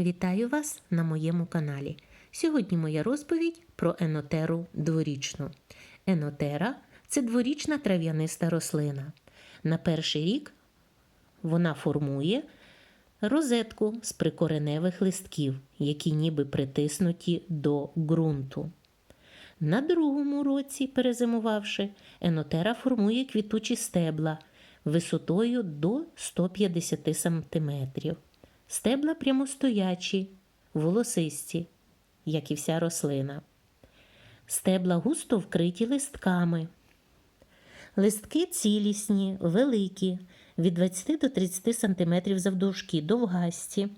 Вітаю вас на моєму каналі. Сьогодні моя розповідь про енотеру дворічну. Енотера це дворічна трав'яниста рослина. На перший рік вона формує розетку з прикореневих листків, які ніби притиснуті до ґрунту. На другому році, перезимувавши, енотера формує квітучі стебла висотою до 150 см. Стебла прямостоячі, волосисті, як і вся рослина. Стебла густо вкриті листками. Листки цілісні, великі, від 20 до 30 см завдовжки, довгасті,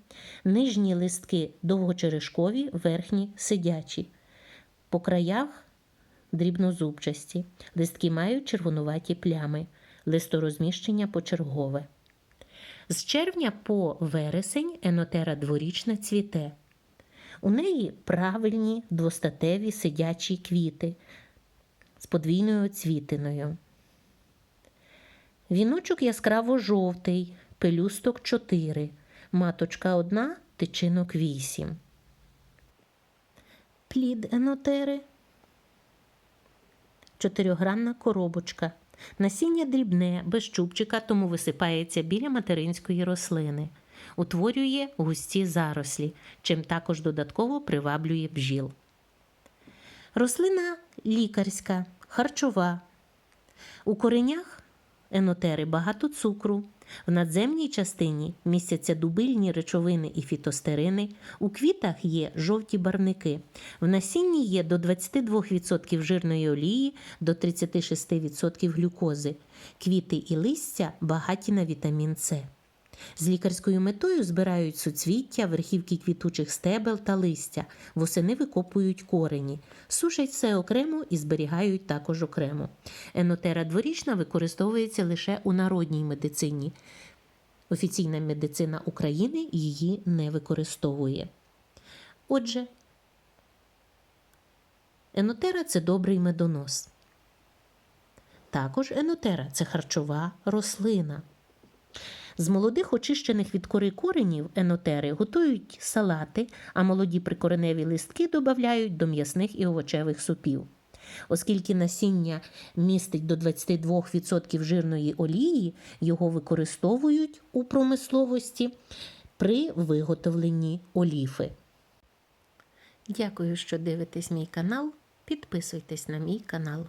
нижні листки довгочерешкові, верхні сидячі. По краях дрібнозубчасті. Листки мають червонуваті плями, листорозміщення почергове. З червня по вересень енотера дворічна цвіте. У неї правильні двостатеві сидячі квіти з подвійною цвітиною. Віночок яскраво жовтий, пелюсток 4, маточка 1, тичинок 8. Плід енотери. Чотирьохгранна коробочка. Насіння дрібне, без чубчика, тому висипається біля материнської рослини. Утворює густі зарослі, чим також додатково приваблює бжіл. Рослина лікарська, харчова. У коренях енотери багато цукру. В надземній частині містяться дубильні речовини і фітостерини. У квітах є жовті барвники. В насінні є до 22% жирної олії, до 36% глюкози. Квіти і листя багаті на вітамін С. З лікарською метою збирають суцвіття, верхівки квітучих стебел та листя. Восени викопують корені, сушать все окремо і зберігають також окремо. Енотера дворічна використовується лише у народній медицині. Офіційна медицина України її не використовує. Отже, енотера це добрий медонос. Також енотера це харчова рослина. З молодих очищених від кори коренів енотери готують салати, а молоді прикореневі листки додають до м'ясних і овочевих супів. Оскільки насіння містить до 22% жирної олії, його використовують у промисловості при виготовленні оліфи. Дякую, що дивитесь мій канал. Підписуйтесь на мій канал.